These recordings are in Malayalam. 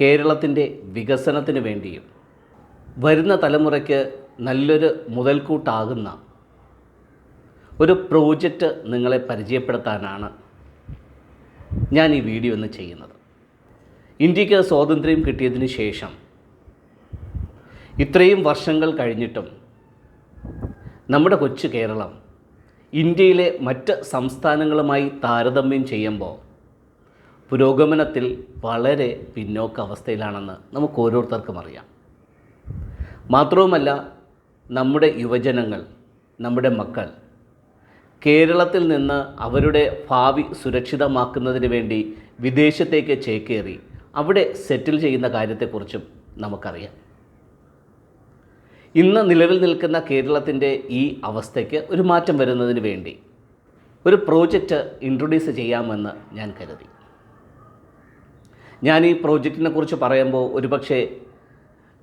കേരളത്തിന്റെ വികസനത്തിന് വേണ്ടിയും വരുന്ന തലമുറയ്ക്ക് നല്ലൊരു മുതൽക്കൂട്ടാകുന്ന ഒരു പ്രോജക്റ്റ് നിങ്ങളെ പരിചയപ്പെടുത്താനാണ് ഞാൻ ഈ വീഡിയോ ഇന്ന് ചെയ്യുന്നത്. ഇന്ത്യയ്ക്ക് സ്വാതന്ത്ര്യം കിട്ടിയതിന് ശേഷം ഇത്രയും വർഷങ്ങൾ കഴിഞ്ഞിട്ടും നമ്മുടെ കൊച്ചു കേരളം ഇന്ത്യയിലെ മറ്റ് സംസ്ഥാനങ്ങളുമായി താരതമ്യം ചെയ്യുമ്പോൾ പുരോഗമനത്തിൽ വളരെ പിന്നോക്ക അവസ്ഥയിലാണെന്ന് നമുക്ക് ഓരോരുത്തർക്കും അറിയാം. മാത്രവുമല്ല നമ്മുടെ യുവജനങ്ങൾ നമ്മുടെ മക്കൾ കേരളത്തിൽ നിന്ന് അവരുടെ ഭാവി സുരക്ഷിതമാക്കുന്നതിന് വേണ്ടി വിദേശത്തേക്ക് ചേക്കേറി അവിടെ സെറ്റിൽ ചെയ്യുന്ന കാര്യത്തെക്കുറിച്ചും നമുക്കറിയാം. ഇന്ന് നിലവിൽ നിൽക്കുന്ന കേരളത്തിന്റെ ഈ അവസ്ഥയ്ക്ക് ഒരു മാറ്റം വരുന്നതിന് വേണ്ടി ഒരു പ്രോജക്റ്റ് ഇൻട്രൊഡ്യൂസ് ചെയ്യാമെന്ന് ഞാൻ കരുതി. ഞാൻ ഈ പ്രോജക്റ്റിനെ കുറിച്ച് പറയുമ്പോൾ ഒരുപക്ഷെ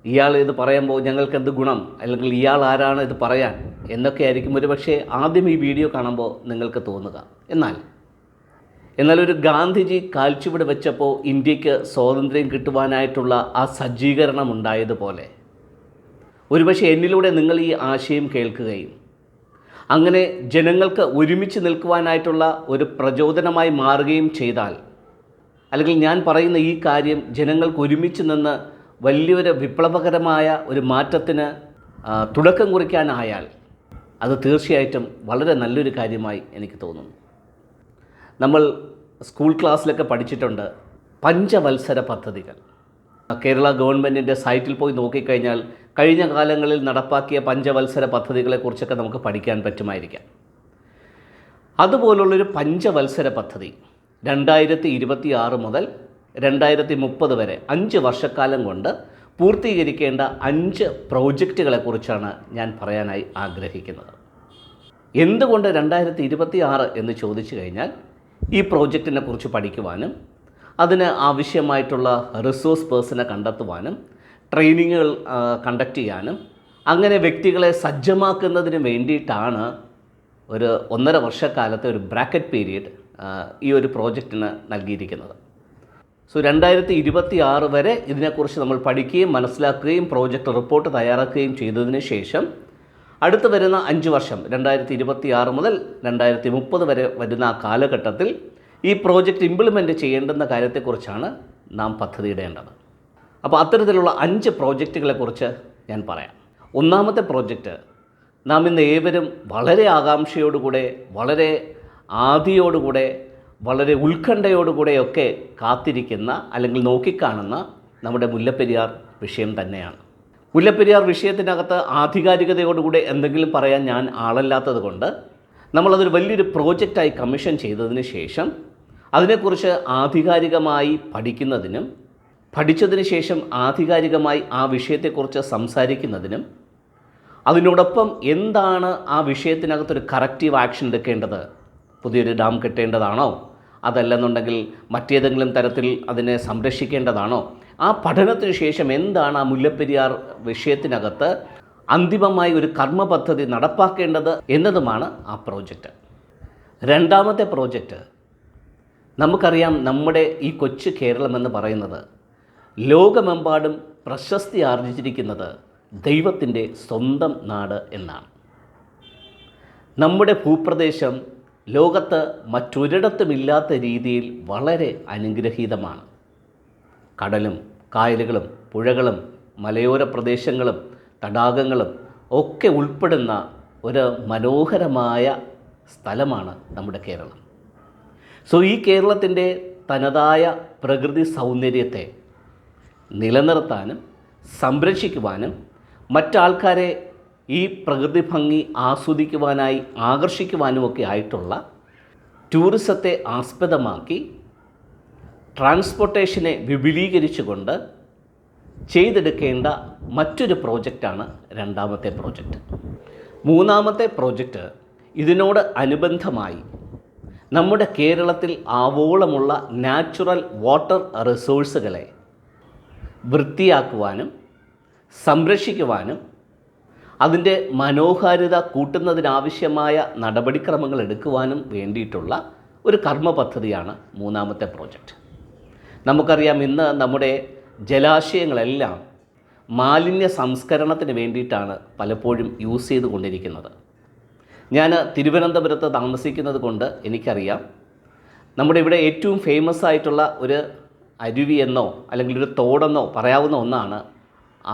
ഇയാൾ ഇത് പറയുമ്പോൾ ഞങ്ങൾക്ക് എന്ത് ഗുണം അല്ലെങ്കിൽ ഇയാൾ ആരാണ് ഇത് പറയാൻ എന്നൊക്കെ ആയിരിക്കും ഒരുപക്ഷെ ആദ്യം ഈ വീഡിയോ കാണുമ്പോൾ നിങ്ങൾക്ക് തോന്നുക. എന്നാൽ എന്നാൽ ഒരു ഗാന്ധിജി കാൽച്ചുവട് വെച്ചപ്പോൾ ഇന്ത്യയ്ക്ക് സ്വാതന്ത്ര്യം കിട്ടുവാനായിട്ടുള്ള ആ സജ്ജീകരണം ഉണ്ടായതുപോലെ ഒരുപക്ഷെ എന്നിലൂടെ നിങ്ങൾ ഈ ആശയം കേൾക്കുകയും അങ്ങനെ ജനങ്ങൾക്ക് ഒരുമിച്ച് നിൽക്കുവാനായിട്ടുള്ള ഒരു പ്രചോദനമായി മാറുകയും ചെയ്താൽ അല്ലെങ്കിൽ ഞാൻ പറയുന്ന ഈ കാര്യം ജനങ്ങൾക്ക് ഒരുമിച്ച് നിന്ന് വലിയൊരു വിപ്ലവകരമായ ഒരു മാറ്റത്തിന് തുടക്കം കുറിക്കാനായാൽ അത് തീർച്ചയായിട്ടും വളരെ നല്ലൊരു കാര്യമായി എനിക്ക് തോന്നുന്നു. നമ്മൾ സ്കൂൾ ക്ലാസ്സിലൊക്കെ പഠിച്ചിട്ടുണ്ട് പഞ്ചവത്സര പദ്ധതികൾ. കേരള ഗവൺമെന്റിന്റെ സൈറ്റിൽ പോയി നോക്കിക്കഴിഞ്ഞാൽ കഴിഞ്ഞ കാലങ്ങളിൽ നടപ്പാക്കിയ പഞ്ചവത്സര പദ്ധതികളെക്കുറിച്ചൊക്കെ നമുക്ക് പഠിക്കാൻ പറ്റുമായിരിക്കാം. അതുപോലുള്ളൊരു പഞ്ചവത്സര പദ്ധതി രണ്ടായിരത്തി ഇരുപത്തി ആറ് മുതൽ രണ്ടായിരത്തി മുപ്പത് വരെ അഞ്ച് വർഷക്കാലം കൊണ്ട് പൂർത്തീകരിക്കേണ്ട അഞ്ച് പ്രോജക്റ്റുകളെക്കുറിച്ചാണ് ഞാൻ പറയാനായി ആഗ്രഹിക്കുന്നത്. എന്തുകൊണ്ട് രണ്ടായിരത്തി ഇരുപത്തി ആറ് എന്ന് ചോദിച്ചു കഴിഞ്ഞാൽ ഈ പ്രോജക്റ്റിനെ കുറിച്ച് പഠിക്കുവാനും അതിന് ആവശ്യമായിട്ടുള്ള റിസോഴ്സ് പേഴ്സണെ കണ്ടെത്തുവാനും ട്രെയിനിങ്ങുകൾ കണ്ടക്ട് ചെയ്യാനും അങ്ങനെ വ്യക്തികളെ സജ്ജമാക്കുന്നതിന് വേണ്ടിയിട്ടാണ് ഒരു ഒന്നര വർഷക്കാലത്തെ ഒരു ബ്രാക്കറ്റ് പീരീഡ് ഈ ഒരു പ്രോജക്റ്റിന് നൽകിയിരിക്കുന്നത്. സോ രണ്ടായിരത്തി ഇരുപത്തി ആറ് വരെ ഇതിനെക്കുറിച്ച് നമ്മൾ പഠിക്കുകയും മനസ്സിലാക്കുകയും പ്രോജക്റ്റ് റിപ്പോർട്ട് തയ്യാറാക്കുകയും ചെയ്തതിന് ശേഷം അടുത്ത് വരുന്ന അഞ്ച് വർഷം രണ്ടായിരത്തി ഇരുപത്തി ആറ് മുതൽ രണ്ടായിരത്തി മുപ്പത് വരെ വരുന്ന ആ കാലഘട്ടത്തിൽ ഈ പ്രോജക്റ്റ് ഇംപ്ലിമെന്റ് ചെയ്യേണ്ടുന്ന കാര്യത്തെക്കുറിച്ചാണ് നാം പദ്ധതിയിടേണ്ടത്. അപ്പോൾ അത്തരത്തിലുള്ള അഞ്ച് പ്രോജക്റ്റുകളെക്കുറിച്ച് ഞാൻ പറയാം. ഒന്നാമത്തെ പ്രോജക്റ്റ് നാം ഇന്ന് ഏവരും വളരെ ആകാംക്ഷയോടുകൂടെ വളരെ ആദിയോടുകൂടെ വളരെ ഉത്കണ്ഠയോടുകൂടെയൊക്കെ കാത്തിരിക്കുന്ന അല്ലെങ്കിൽ നോക്കിക്കാണുന്ന നമ്മുടെ മുല്ലപ്പെരിയാർ വിഷയം തന്നെയാണ്. മുല്ലപ്പെരിയാർ വിഷയത്തിനകത്ത് ആധികാരികതയോടുകൂടെ എന്തെങ്കിലും പറയാൻ ഞാൻ ആളല്ലാത്തത് കൊണ്ട് നമ്മളതൊരു വലിയൊരു പ്രോജക്റ്റായി കമ്മീഷൻ ചെയ്തതിന് ശേഷം അതിനെക്കുറിച്ച് ആധികാരികമായി പഠിക്കുന്നതിനും പഠിച്ചതിന് ശേഷം ആധികാരികമായി ആ വിഷയത്തെക്കുറിച്ച് സംസാരിക്കുന്നതിനും അതിനോടൊപ്പം എന്താണ് ആ വിഷയത്തിനകത്തൊരു കറക്റ്റീവ് ആക്ഷൻ എടുക്കേണ്ടത് പുതിയൊരു ഡാം കെട്ടേണ്ടതാണോ? അതല്ലെന്നുണ്ടെങ്കിൽ മറ്റേതെങ്കിലും തരത്തിൽ അതിനെ സംരക്ഷിക്കേണ്ടതാണോ? ആ പഠനത്തിന് ശേഷം എന്താണ് ആ മുല്ലപ്പെരിയാർ വിഷയത്തിനകത്ത് അന്തിമമായി ഒരു കർമ്മ പദ്ധതി നടപ്പാക്കേണ്ടത് എന്നതുമാണ് ആ പ്രോജക്റ്റ്. രണ്ടാമത്തെ പ്രോജക്റ്റ് നമുക്കറിയാം നമ്മുടെ ഈ കൊച്ചു കേരളം എന്ന് പറയുന്നത് ലോകമെമ്പാടും പ്രശസ്തി ആർജിച്ചിരിക്കുന്നത് ദൈവത്തിന്റെ സ്വന്തം നാട് എന്നാണ്. നമ്മുടെ ഭൂപ്രദേശം ലോകത്ത് മറ്റൊരിടത്തുമില്ലാത്ത രീതിയിൽ വളരെ അനുഗ്രഹീതമാണ്. കടലും കായലുകളും പുഴകളും മലയോര പ്രദേശങ്ങളും തടാകങ്ങളും ഒക്കെ ഉൾപ്പെടുന്ന ഒരു മനോഹരമായ സ്ഥലമാണ് നമ്മുടെ കേരളം. സോ ഈ കേരളത്തിന്റെ തനതായ പ്രകൃതി സൗന്ദര്യത്തെ നിലനിർത്താനും സംരക്ഷിക്കുവാനും മറ്റാൾക്കാരെ ഈ പ്രകൃതി ഭംഗി ആസ്വദിക്കുവാനായി ആകർഷിക്കുവാനുമൊക്കെ ആയിട്ടുള്ള ടൂറിസത്തെ ആസ്പദമാക്കി ട്രാൻസ്പോർട്ടേഷനെ വിപുലീകരിച്ചുകൊണ്ട് ചെയ്തെടുക്കേണ്ട മറ്റൊരു പ്രോജക്റ്റാണ് രണ്ടാമത്തെ പ്രോജക്റ്റ്. മൂന്നാമത്തെ പ്രോജക്റ്റ് ഇതിനോട് അനുബന്ധമായി നമ്മുടെ കേരളത്തിൽ ആവോളമുള്ള നാച്ചുറൽ വാട്ടർ റിസോഴ്സുകളെ വൃത്തിയാക്കുവാനും സംരക്ഷിക്കുവാനും അതിന്റെ മനോഹാരിത കൂട്ടുന്നതിനാവശ്യമായ നടപടിക്രമങ്ങൾ എടുക്കുവാനും വേണ്ടിയിട്ടുള്ള ഒരു കർമ്മ പദ്ധതിയാണ് മൂന്നാമത്തെ പ്രോജക്റ്റ്. നമുക്കറിയാം ഇന്ന് നമ്മുടെ ജലാശയങ്ങളെല്ലാം മാലിന്യ സംസ്കരണത്തിന് വേണ്ടിയിട്ടാണ് പലപ്പോഴും യൂസ് ചെയ്തുകൊണ്ടിരിക്കുന്നത് ഞാൻ തിരുവനന്തപുരത്ത് താമസിക്കുന്നത് കൊണ്ട് എനിക്കറിയാം നമ്മുടെ ഇവിടെ ഏറ്റവും ഫേമസ് ആയിട്ടുള്ള ഒരു അരുവി എന്നോ അല്ലെങ്കിൽ ഒരു തോടെന്നോ പറയാവുന്ന ഒന്നാണ്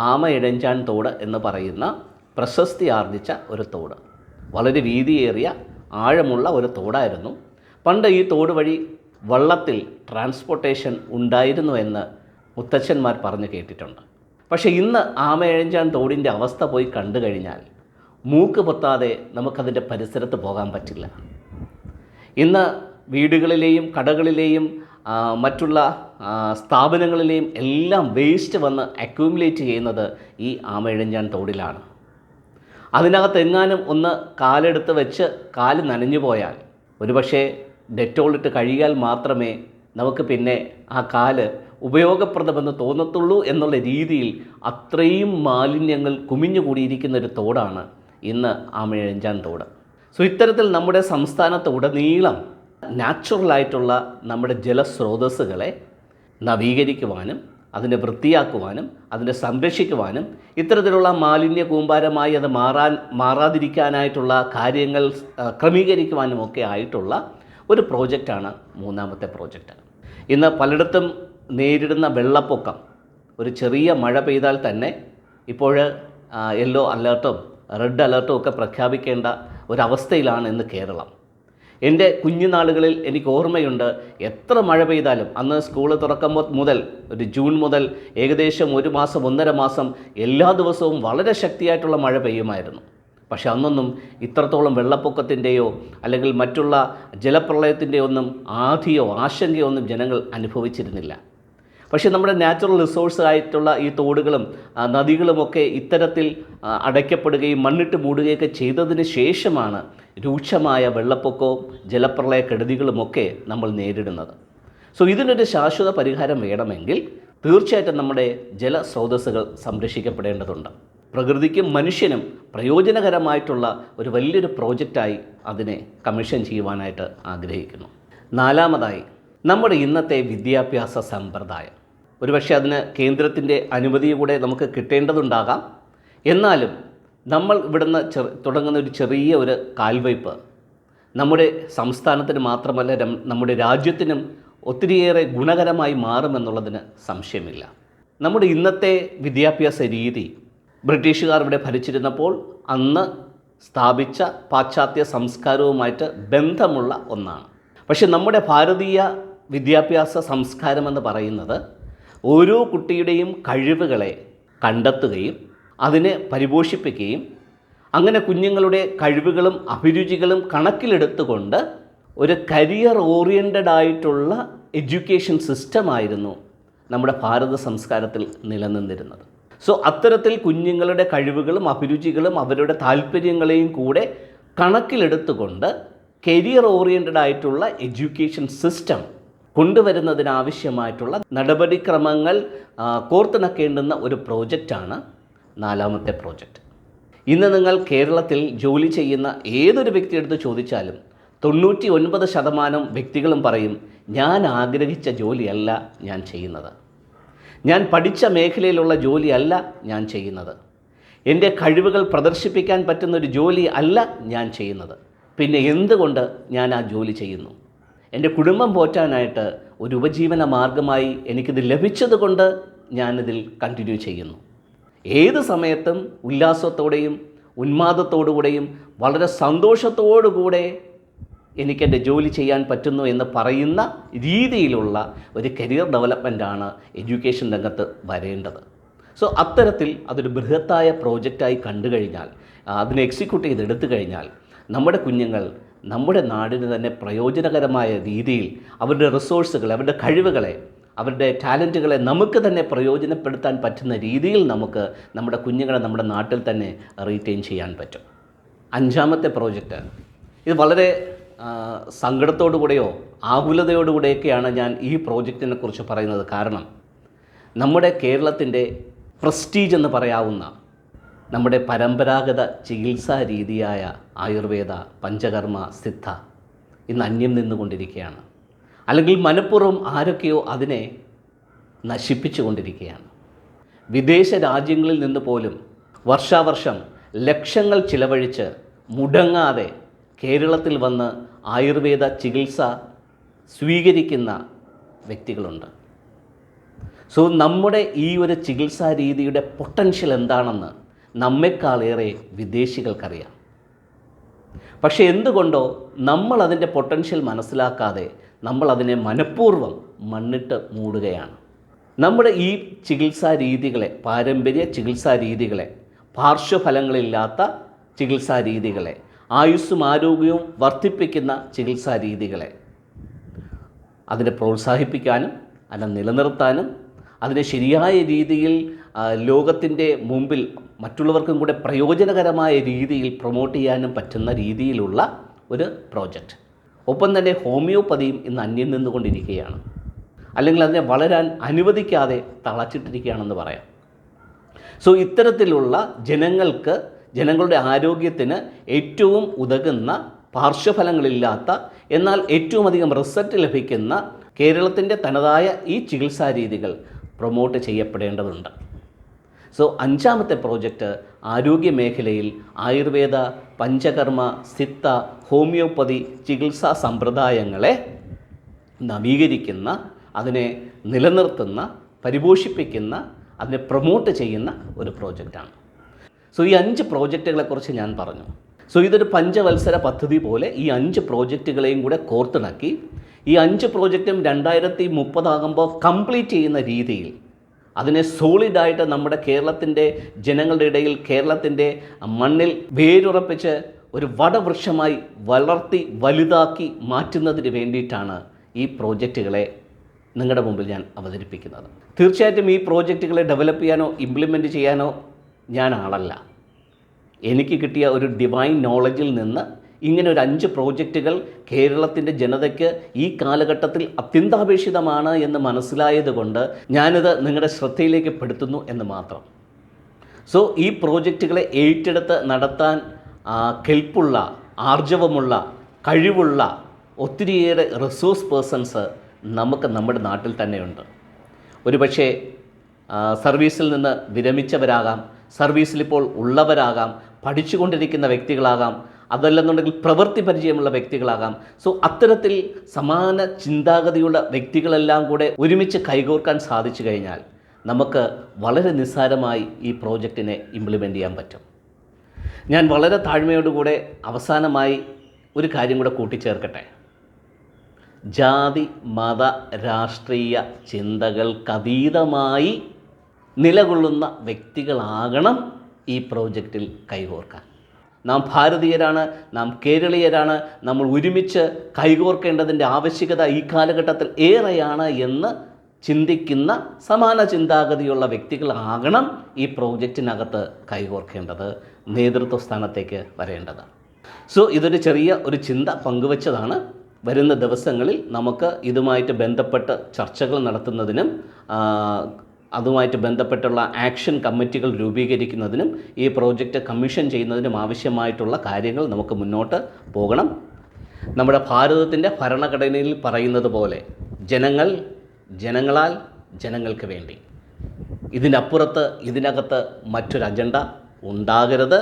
ആമയിടഞ്ചാൻ തോട് എന്ന് പറയുന്ന പ്രശസ്തി ആർജിച്ച ഒരു തോട്. വളരെ വീതിയേറിയ ആഴമുള്ള ഒരു തോടായിരുന്നു. പണ്ട് ഈ തോട് വഴി വള്ളത്തിൽ ട്രാൻസ്പോർട്ടേഷൻ ഉണ്ടായിരുന്നു എന്ന് മുത്തച്ഛന്മാർ പറഞ്ഞു കേട്ടിട്ടുണ്ട്. പക്ഷേ ഇന്ന് ആമയഴിഞ്ചാൻ തോടിന്റെ അവസ്ഥ പോയി കണ്ടു കഴിഞ്ഞാൽ മൂക്ക് പൊത്താതെ നമുക്കതിന്റെ പരിസരത്ത് പോകാൻ പറ്റില്ല. ഇന്ന് വീടുകളിലെയും കടകളിലെയും മറ്റുള്ള സ്ഥാപനങ്ങളിലെയും എല്ലാം വേസ്റ്റ് വന്ന് അക്യൂമുലേറ്റ് ചെയ്യുന്നത് ഈ ആമയിഴഞ്ചാൻ തോടിലാണ്. അതിനകത്ത് എങ്ങാനും ഒന്ന് കാലെടുത്ത് വെച്ച് കാൽ നനഞ്ഞു പോയാൽ ഒരുപക്ഷെ ഡെറ്റോളിട്ട് കഴുകിയാൽ മാത്രമേ നമുക്ക് പിന്നെ ആ കാൽ ഉപയോഗപ്രദമെന്ന് തോന്നത്തുള്ളൂ എന്നുള്ള രീതിയിൽ അത്രയും മാലിന്യങ്ങൾ കുമിഞ്ഞുകൂടിയിരിക്കുന്ന ഒരു തോടാണ് ഇന്ന് ആമഴഞ്ചാൻ തോട്. സോ ഇത്തരത്തിൽ നമ്മുടെ സംസ്ഥാനത്ത് ഉടനീളം നാച്ചുറലായിട്ടുള്ള നമ്മുടെ ജലസ്രോതസ്സുകളെ നവീകരിക്കുവാനും അതിനെ വൃത്തിയാക്കുവാനും അതിനെ സംരക്ഷിക്കുവാനും ഇത്തരത്തിലുള്ള മാലിന്യ കൂമ്പാരമായി അത് മാറാൻ മാറാതിരിക്കാനായിട്ടുള്ള കാര്യങ്ങൾ ക്രമീകരിക്കുവാനും ഒക്കെ ആയിട്ടുള്ള ഒരു പ്രോജക്റ്റാണ് മൂന്നാമത്തെ പ്രോജക്റ്റ്. ഇന്ന് പലയിടത്തും നേരിടുന്ന വെള്ളപ്പൊക്കം ഒരു ചെറിയ മഴ പെയ്താൽ തന്നെ ഇപ്പോൾ യെല്ലോ അലേർട്ടും റെഡ് അലേർട്ടും ഒക്കെ പ്രഖ്യാപിക്കേണ്ട ഒരവസ്ഥയിലാണ് ഇന്ന് കേരളം. എന്റെ കുഞ്ഞുനാളുകളിൽ എനിക്ക് ഓർമ്മയുണ്ട് എത്ര മഴ പെയ്താലും അന്ന് സ്കൂൾ തുറക്കം മുതൽ ഒരു ജൂൺ മുതൽ ഏകദേശം ഒരു മാസം ഒന്നര മാസം എല്ലാ ദിവസവും വളരെ ശക്തിയായിട്ടുള്ള മഴ പെയ്യുമായിരുന്നു. പക്ഷെ അന്നൊന്നും ഇത്രത്തോളം വെള്ളപ്പൊക്കത്തിന്റെയോ അല്ലെങ്കിൽ മറ്റുള്ള ജലപ്രളയത്തിന്റെയോ ഒന്നും ആധിയോ ആശങ്കയോ ഒന്നും ജനങ്ങൾ അനുഭവിച്ചിരുന്നില്ല. പക്ഷേ നമ്മുടെ നാച്ചുറൽ റിസോഴ്സ് ആയിട്ടുള്ള ഈ തോടുകളും നദികളുമൊക്കെ ഇത്തരത്തിൽ അടയ്ക്കപ്പെടുകയും മണ്ണിട്ട് മൂടുകയൊക്കെ ചെയ്തതിന് ശേഷമാണ് രൂക്ഷമായ വെള്ളപ്പൊക്കവും ജലപ്രളയക്കെടുതികളുമൊക്കെ നമ്മൾ നേരിടുന്നത്. സോ ഇതിനൊരു ശാശ്വത പരിഹാരം വേണമെങ്കിൽ തീർച്ചയായിട്ടും നമ്മുടെ ജലസ്രോതസ്സുകൾ സംരക്ഷിക്കപ്പെടേണ്ടതുണ്ട്. പ്രകൃതിക്കും മനുഷ്യനും പ്രയോജനകരമായിട്ടുള്ള ഒരു വലിയൊരു പ്രോജക്റ്റായി അതിനെ കമ്മീഷൻ ചെയ്യുവാനായിട്ട് ആഗ്രഹിക്കുന്നു. നാലാമതായി നമ്മുടെ ഇന്നത്തെ വിദ്യാഭ്യാസ സമ്പ്രദായം. ഒരുപക്ഷെ അതിന് കേന്ദ്രത്തിന്റെ അനുമതി കൂടെ നമുക്ക് കിട്ടേണ്ടതുണ്ടാകാം. എന്നാലും നമ്മൾ ഇവിടുന്ന് ചെറു തുടങ്ങുന്ന ഒരു ചെറിയ ഒരു കാൽവയ്പ് നമ്മുടെ സംസ്ഥാനത്തിന് മാത്രമല്ല നമ്മുടെ രാജ്യത്തിനും ഒത്തിരിയേറെ ഗുണകരമായി മാറുമെന്നുള്ളതിന് സംശയമില്ല. നമ്മുടെ ഇന്നത്തെ വിദ്യാഭ്യാസ രീതി ബ്രിട്ടീഷുകാർ ഇവിടെ ഭരിച്ചിരുന്നപ്പോൾ അന്ന് സ്ഥാപിച്ച പാശ്ചാത്യ സംസ്കാരവുമായിട്ട് ബന്ധമുള്ള ഒന്നാണ്. പക്ഷെ നമ്മുടെ ഭാരതീയ വിദ്യാഭ്യാസ സംസ്കാരമെന്ന് പറയുന്നത് ഓരോ കുട്ടിയുടെയും കഴിവുകളെ കണ്ടെത്തുകയും അതിനെ പരിപോഷിപ്പിക്കുകയും അങ്ങനെ കുഞ്ഞുങ്ങളുടെ കഴിവുകളും അഭിരുചികളും കണക്കിലെടുത്തുകൊണ്ട് ഒരു കരിയർ ഓറിയന്റഡ് ആയിട്ടുള്ള എഡ്യൂക്കേഷൻ സിസ്റ്റമായിരുന്നു നമ്മുടെ ഭാരത സംസ്കാരത്തിൽ നിലനിന്നിരുന്നത്. സോ അത്തരത്തിൽ കുഞ്ഞുങ്ങളുടെ കഴിവുകളും അഭിരുചികളും അവരുടെ താല്പര്യങ്ങളെയും കൂടെ കണക്കിലെടുത്തുകൊണ്ട് കരിയർ ഓറിയന്റഡ് ആയിട്ടുള്ള എഡ്യൂക്കേഷൻ സിസ്റ്റം കൊണ്ടുവരുന്നതിനാവശ്യമായിട്ടുള്ള നടപടിക്രമങ്ങൾ കോർത്തിണക്കേണ്ടുന്ന ഒരു പ്രോജക്റ്റാണ് നാലാമത്തെ പ്രോജക്റ്റ്. ഇന്ന് നിങ്ങൾ കേരളത്തിൽ ജോലി ചെയ്യുന്ന ഏതൊരു വ്യക്തിയെടുത്ത് ചോദിച്ചാലും തൊണ്ണൂറ്റി ഒൻപത് ശതമാനം വ്യക്തികളും പറയും ഞാൻ ആഗ്രഹിച്ച ജോലിയല്ല ഞാൻ ചെയ്യുന്നത്. ഞാൻ പഠിച്ച മേഖലയിലുള്ള ജോലിയല്ല ഞാൻ ചെയ്യുന്നത്. എന്റെ കഴിവുകൾ പ്രദർശിപ്പിക്കാൻ പറ്റുന്ന ഒരു ജോലി അല്ല ഞാൻ ചെയ്യുന്നത്. പിന്നെ എന്തുകൊണ്ട് ഞാൻ ആ ജോലി ചെയ്യുന്നു? എന്റെ കുടുംബം പോറ്റാനായിട്ട് ഒരു ഉപജീവന മാർഗമായി എനിക്കിത് ലഭിച്ചതുകൊണ്ട് ഞാനിതിൽ കണ്ടിന്യൂ ചെയ്യുന്നു. ഏത് സമയത്തും ഉല്ലാസത്തോടെയും ഉന്മാദത്തോടുകൂടെയും വളരെ സന്തോഷത്തോടുകൂടെ എനിക്കെന്റെ ജോലി ചെയ്യാൻ പറ്റുന്നു എന്ന് പറയുന്ന രീതിയിലുള്ള ഒരു കരിയർ ഡെവലപ്മെന്റാണ് എഡ്യൂക്കേഷൻ രംഗത്ത് വരേണ്ടത്. സോ അത്തരത്തിൽ അതൊരു ബൃഹത്തായ പ്രോജക്റ്റായി കണ്ടു കഴിഞ്ഞാൽ അതിനെ എക്സിക്യൂട്ട് ചെയ്തെടുത്തു കഴിഞ്ഞാൽ നമ്മുടെ കുഞ്ഞുങ്ങൾ നമ്മുടെ നാടിന് തന്നെ പ്രയോജനകരമായ രീതിയിൽ അവരുടെ റിസോഴ്സുകൾ അവരുടെ കഴിവുകളെ അവരുടെ ടാലന്റുകളെ നമുക്ക് തന്നെ പ്രയോജനപ്പെടുത്താൻ പറ്റുന്ന രീതിയിൽ നമുക്ക് നമ്മുടെ കുഞ്ഞുങ്ങളെ നമ്മുടെ നാട്ടിൽ തന്നെ റീറ്റെയിൻ ചെയ്യാൻ പറ്റും. അഞ്ചാമത്തെ പ്രോജക്റ്റ് ഇത് വളരെ സങ്കടത്തോടുകൂടെയോ സങ്കടത്തോടു കൂടെയോ ആകുലതയോടുകൂടെയൊക്കെയാണ് ഞാൻ ഈ പ്രോജക്റ്റിനെ കുറിച്ച് പറയുന്നത്. കാരണം നമ്മുടെ കേരളത്തിന്റെ പ്രസ്റ്റീജ് എന്ന് പറയാവുന്ന നമ്മുടെ പരമ്പരാഗത ചികിത്സാ രീതിയായ ആയുർവേദ പഞ്ചകർമ്മ സിദ്ധ ഇന്ന് അന്യം നിന്നുകൊണ്ടിരിക്കുകയാണ്. അല്ലെങ്കിൽ മനഃപൂർവം ആരൊക്കെയോ അതിനെ നശിപ്പിച്ചുകൊണ്ടിരിക്കുകയാണ്. വിദേശ രാജ്യങ്ങളിൽ നിന്ന് പോലും വർഷാവർഷം ലക്ഷങ്ങൾ ചിലവഴിച്ച് മുടങ്ങാതെ കേരളത്തിൽ വന്ന് ആയുർവേദ ചികിത്സ സ്വീകരിക്കുന്ന വ്യക്തികളുണ്ട്. സോ നമ്മുടെ ഈ ഒരു ചികിത്സാ രീതിയുടെ പൊട്ടൻഷ്യൽ എന്താണെന്ന് നമ്മെക്കാളേറെ വിദേശികൾക്കറിയാം. പക്ഷേ എന്തുകൊണ്ടോ നമ്മൾ അതിന്റെ പൊട്ടൻഷ്യൽ മനസ്സിലാക്കാതെ നമ്മൾ അതിനെ മനഃപൂർവം മണ്ണിട്ട് മൂടുകയാണ്. നമ്മുടെ ഈ ചികിത്സാ രീതികളെ പാരമ്പര്യ ചികിത്സാ രീതികളെ പാർശ്വഫലങ്ങളില്ലാത്ത ചികിത്സാ രീതികളെ ആയുസ്സും ആരോഗ്യവും വർദ്ധിപ്പിക്കുന്ന ചികിത്സാ രീതികളെ അതിനെ പ്രോത്സാഹിപ്പിക്കാനും അതിനെ നിലനിർത്താനും അതിനെ ശരിയായ രീതിയിൽ ലോകത്തിന്റെ മുമ്പിൽ മറ്റുള്ളവർക്കും കൂടെ പ്രയോജനകരമായ രീതിയിൽ പ്രൊമോട്ട് ചെയ്യാനും പറ്റുന്ന രീതിയിലുള്ള ഒരു പ്രോജക്റ്റ് ഒപ്പം തന്നെ ഹോമിയോപ്പതിയും ഇന്ന് അന്യം നിന്നുകൊണ്ടിരിക്കുകയാണ്. അല്ലെങ്കിൽ അതിനെ വളരാൻ അനുവദിക്കാതെ തളച്ചിട്ടിരിക്കുകയാണെന്ന് പറയാം. സോ ഇത്തരത്തിലുള്ള ജനങ്ങൾക്ക് ജനങ്ങളുടെ ആരോഗ്യത്തിന് ഏറ്റവും ഉതകുന്ന പാർശ്വഫലങ്ങളില്ലാത്ത എന്നാൽ ഏറ്റവും അധികം റിസൾട്ട് ലഭിക്കുന്ന കേരളത്തിന്റെ തനതായ ഈ ചികിത്സാ രീതികൾ പ്രൊമോട്ട് ചെയ്യപ്പെടേണ്ടതുണ്ട്. സോ അഞ്ചാമത്തെ പ്രോജക്റ്റ് ആരോഗ്യ മേഖലയിൽ ആയുർവേദ പഞ്ചകർമ്മ സിത്ത ഹോമിയോപ്പതി ചികിത്സാ സമ്പ്രദായങ്ങളെ നവീകരിക്കുന്ന അതിനെ നിലനിർത്തുന്ന പരിപോഷിപ്പിക്കുന്ന അതിനെ പ്രൊമോട്ട് ചെയ്യുന്ന ഒരു പ്രോജക്റ്റാണ് സോ ഈ അഞ്ച് പ്രോജക്റ്റുകളെക്കുറിച്ച് ഞാൻ പറഞ്ഞു. സോ ഇതൊരു പഞ്ചവത്സര പദ്ധതി പോലെ ഈ അഞ്ച് പ്രോജക്റ്റുകളെയും കൂടെ കോർത്തിണക്കി ഈ അഞ്ച് പ്രോജക്റ്റും രണ്ടായിരത്തി മുപ്പതാകുമ്പോൾ കംപ്ലീറ്റ് ചെയ്യുന്ന രീതിയിൽ അതിനെ സോളിഡായിട്ട് നമ്മുടെ കേരളത്തിന്റെ ജനങ്ങളുടെ ഇടയിൽ കേരളത്തിന്റെ മണ്ണിൽ വേരുറപ്പിച്ച് ഒരു വടവൃക്ഷമായി വളർത്തി വലുതാക്കി മാറ്റുന്നതിന് വേണ്ടിയിട്ടാണ് ഈ പ്രോജക്റ്റുകളെ നിങ്ങളുടെ മുമ്പിൽ ഞാൻ അവതരിപ്പിക്കുന്നത്. തീർച്ചയായിട്ടും ഈ പ്രോജക്റ്റുകളെ ഡെവലപ്പ് ചെയ്യാനോ ഇംപ്ലിമെന്റ് ചെയ്യാനോ ഞാൻ ആളല്ല. എനിക്ക് കിട്ടിയ ഒരു ഡിവൈൻ നോളജിൽ നിന്ന് ഇങ്ങനെ ഒരു അഞ്ച് പ്രോജക്റ്റുകൾ കേരളത്തിന്റെ ജനതയ്ക്ക് ഈ കാലഘട്ടത്തിൽ അത്യന്താപേക്ഷിതമാണ് എന്ന് മനസ്സിലായതുകൊണ്ട് ഞാനിത് നിങ്ങളുടെ ശ്രദ്ധയിലേക്ക് പെടുത്തുന്നു എന്ന് മാത്രം. സോ ഈ പ്രോജക്റ്റുകളെ ഏറ്റെടുത്ത് നടത്താൻ കെൽപ്പുള്ള ആർജവമുള്ള കഴിവുള്ള ഒത്തിരിയേറെ റിസോഴ്സ് പേഴ്സൺസ് നമുക്ക് നമ്മുടെ നാട്ടിൽ തന്നെയുണ്ട്. ഒരുപക്ഷേ സർവീസിൽ നിന്ന് വിരമിച്ചവരാകാം സർവീസിൽ ഇപ്പോൾ ഉള്ളവരാകാം പഠിച്ചുകൊണ്ടിരിക്കുന്ന വ്യക്തികളാകാം അതല്ലെന്നുണ്ടെങ്കിൽ പ്രവൃത്തി പരിചയമുള്ള വ്യക്തികളാകാം. സോ അത്തരത്തിൽ സമാന ചിന്താഗതിയുള്ള വ്യക്തികളെല്ലാം കൂടെ ഒരുമിച്ച് കൈകോർക്കാൻ സാധിച്ചു കഴിഞ്ഞാൽ നമുക്ക് വളരെ നിസ്സാരമായി ഈ പ്രോജക്റ്റിനെ ഇംപ്ലിമെന്റ് ചെയ്യാൻ പറ്റും. ഞാൻ വളരെ താഴ്മയോടുകൂടെ അവസാനമായി ഒരു കാര്യം കൂടെ കൂട്ടിച്ചേർക്കട്ടെ. ജാതി മത രാഷ്ട്രീയ ചിന്തകൾക്കതീതമായി നിലകൊള്ളുന്ന വ്യക്തികളാകണം ഈ പ്രോജക്റ്റിൽ കൈകോർക്കാൻ. നാം ഭാരതീയരാണ് നാം കേരളീയരാണ് നമ്മൾ ഒരുമിച്ച് കൈകോർക്കേണ്ടതിന്റെ ആവശ്യകത ഈ കാലഘട്ടത്തിൽ ഏറെയാണ് എന്ന് ചിന്തിക്കുന്ന സമാന ചിന്താഗതിയുള്ള വ്യക്തികളാകണം ഈ പ്രോജക്റ്റിനകത്ത് കൈകോർക്കേണ്ടത് നേതൃത്വ സ്ഥാനത്തേക്ക് വരേണ്ടത്. സോ ഇതൊരു ചെറിയ ഒരു ചിന്ത പങ്കുവച്ചതാണ്. വരുന്ന ദിവസങ്ങളിൽ നമുക്ക് ഇതുമായിട്ട് ബന്ധപ്പെട്ട് ചർച്ചകൾ നടത്തുന്നതിനും അതുമായിട്ട് ബന്ധപ്പെട്ടുള്ള ആക്ഷൻ കമ്മിറ്റികൾ രൂപീകരിക്കുന്നതിനും ഈ പ്രോജക്റ്റ് കമ്മീഷൻ ചെയ്യുന്നതിനും ആവശ്യമായിട്ടുള്ള കാര്യങ്ങൾ നമുക്ക് മുന്നോട്ട് പോകണം. നമ്മുടെ ഭാരതത്തിന്റെ ഭരണഘടനയിൽ പറയുന്നത് പോലെ ജനങ്ങൾ ജനങ്ങളാൽ ജനങ്ങൾക്ക് വേണ്ടി. ഇതിനപ്പുറത്ത് ഇതിനകത്ത് മറ്റൊരു അജണ്ട ഉണ്ടാകരുത്.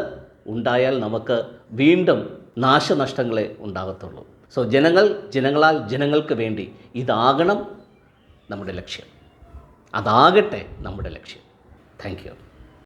ഉണ്ടായാൽ നമുക്ക് വീണ്ടും നാശനഷ്ടങ്ങളെ ഉണ്ടാകത്തുള്ളൂ. സോ ജനങ്ങൾ ജനങ്ങളാൽ ജനങ്ങൾക്ക് വേണ്ടി ഇതാകണം നമ്മുടെ ലക്ഷ്യം. അതാകട്ടെ നമ്മുടെ ലക്ഷ്യം. Thank you